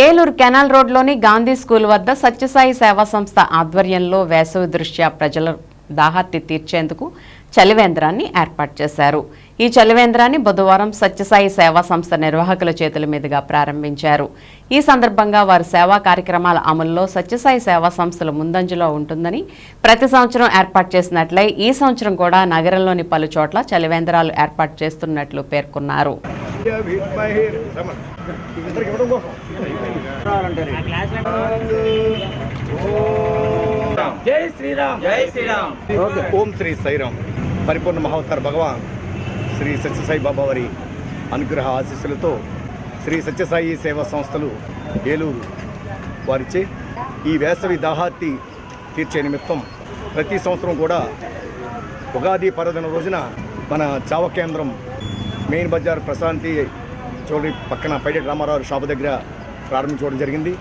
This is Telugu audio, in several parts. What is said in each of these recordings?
ఏలూరు కెనాల్ రోడ్లోని గాంధీ స్కూల్ వద్ద సత్యసాయి సేవా సంస్థ ఆధ్వర్యంలో వేసవి దృష్ట్యా ప్రజల దాహత్తి తీర్చేందుకు చలివేంద్రాన్ని ఏర్పాటు చేశారు. ఈ చలివేంద్రాన్ని బుధవారం సత్యసాయి సేవా సంస్థ నిర్వాహకుల చేతుల మీదుగా ప్రారంభించారు. ఈ సందర్భంగా వారి సేవా కార్యక్రమాల అమలులో సత్యసాయి సేవా సంస్థలు ముందంజలో ఉంటుందని ప్రతి సంవత్సరం ఏర్పాటు చేసినట్లే ఈ సంవత్సరం కూడా నగరంలోని పలు చోట్ల చలివేంద్రాలు ఏర్పాటు చేస్తున్నట్లు పేర్కొన్నారు. విద్మహే రమణ. ఇద్దరికి ఇవ్వడం కోసం. జై శ్రీరామ్ జై శ్రీరామ్ ఓం శ్రీ సాయిరామ్ పరిపూర్ణ మహావతార భగవాన్ శ్రీ సత్యసాయి బాబా వారి అనుగ్రహ ఆశీస్సులతో శ్రీ సత్యసాయి సేవా సంస్థలు ఏలూరు వారిచే ఈ వేసవి దాహార్తి తీర్చే నిమిత్తం ప్రతి సంవత్సరం కూడా ఉగాది పర్వదిన రోజున మన చావ కేంద్రం మెయిన్ బజార్ ప్రశాంతి చౌదరి పక్కన పైడెట్ రామారావు షాపు దగ్గర ప్రారంభించుకోవడం జరిగింది.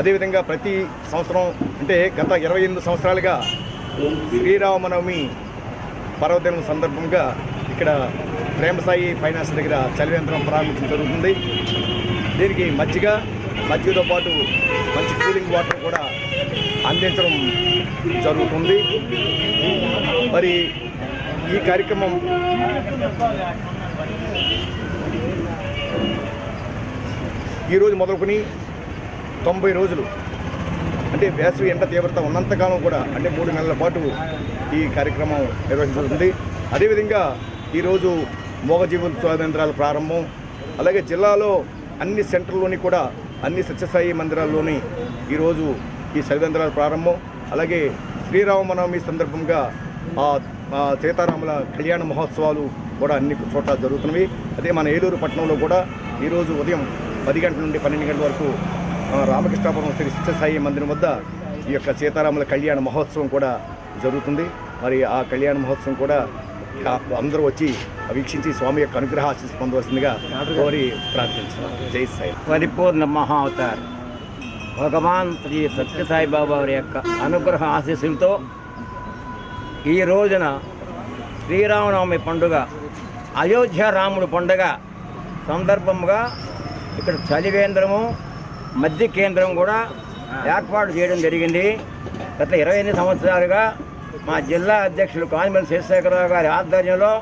అదేవిధంగా ప్రతి సంవత్సరం అంటే గత ఇరవై ఎనిమిది సంవత్సరాలుగా శ్రీరామనవమి పర్వదినం సందర్భంగా ఇక్కడ ప్రేమసాయి ఫైనాన్స్ దగ్గర చలివేంద్రం ప్రారంభించడం జరుగుతుంది. దీనికి మజ్జిగ మజ్జిగతో పాటు మంచి కూలింగ్ వాటర్ కూడా అందించడం జరుగుతుంది. మరి ఈ కార్యక్రమం ఈరోజు మొదలుకొని తొంభై రోజులు అంటే వేసవి ఎండ తీవ్రత ఉన్నంతకాలం కూడా అంటే మూడు నెలల పాటు ఈ కార్యక్రమం నిర్వహించబడుతుంది. అదేవిధంగా ఈరోజు మోగజీవుల స్వాతంత్రాల ప్రారంభం అలాగే జిల్లాలో అన్ని సెంటర్లోని కూడా అన్ని సత్యసాయి మందిరాల్లోని ఈరోజు ఈ స్వాతంత్రాల ప్రారంభం అలాగే శ్రీరామనవమి సందర్భంగా సీతారాముల కళ్యాణ మహోత్సవాలు కూడా అన్ని చోట్ల జరుగుతున్నవి. అదే మన ఏలూరు పట్టణంలో కూడా ఈరోజు ఉదయం పది గంటల నుండి పన్నెండు గంటల వరకు రామకృష్ణాపురం శ్రీ సత్యసాయి మందిరం వద్ద ఈ యొక్క సీతారాముల కళ్యాణ మహోత్సవం కూడా జరుగుతుంది. మరి ఆ కళ్యాణ మహోత్సవం కూడా అందరూ వచ్చి వీక్షించి స్వామి యొక్క అనుగ్రహ ఆశీస్సు పొందవలసిందిగా కోరి ప్రార్థించున్నాం జై సాయి. పరిపూర్ణ మహావతార్. భగవాన్ శ్రీ సత్యసాయి బాబా వారి యొక్క అనుగ్రహ ఆశీస్సులతో ఈ రోజున శ్రీరామనవమి పండుగ అయోధ్య రాముడు పండుగ సందర్భంగా ఇక్కడ చలివేంద్రము మధ్య కేంద్రం కూడా ఏర్పాటు చేయడం జరిగింది. గత ఇరవై ఎనిమిది సంవత్సరాలుగా మా జిల్లా అధ్యక్షులు కానిమల్ శేషశేఖరరావు గారి ఆధ్వర్యంలో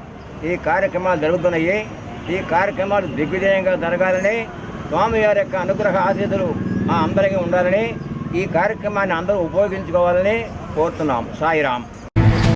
ఈ కార్యక్రమాలు జరుగుతున్నాయి. ఈ కార్యక్రమాలు దిగ్విజయంగా జరగాలని స్వామివారి యొక్క అనుగ్రహ ఆశీస్సులు మా అందరికీ ఉండాలని ఈ కార్యక్రమాన్ని అందరూ ఉపయోగించుకోవాలని కోరుతున్నాం సాయిరామ్.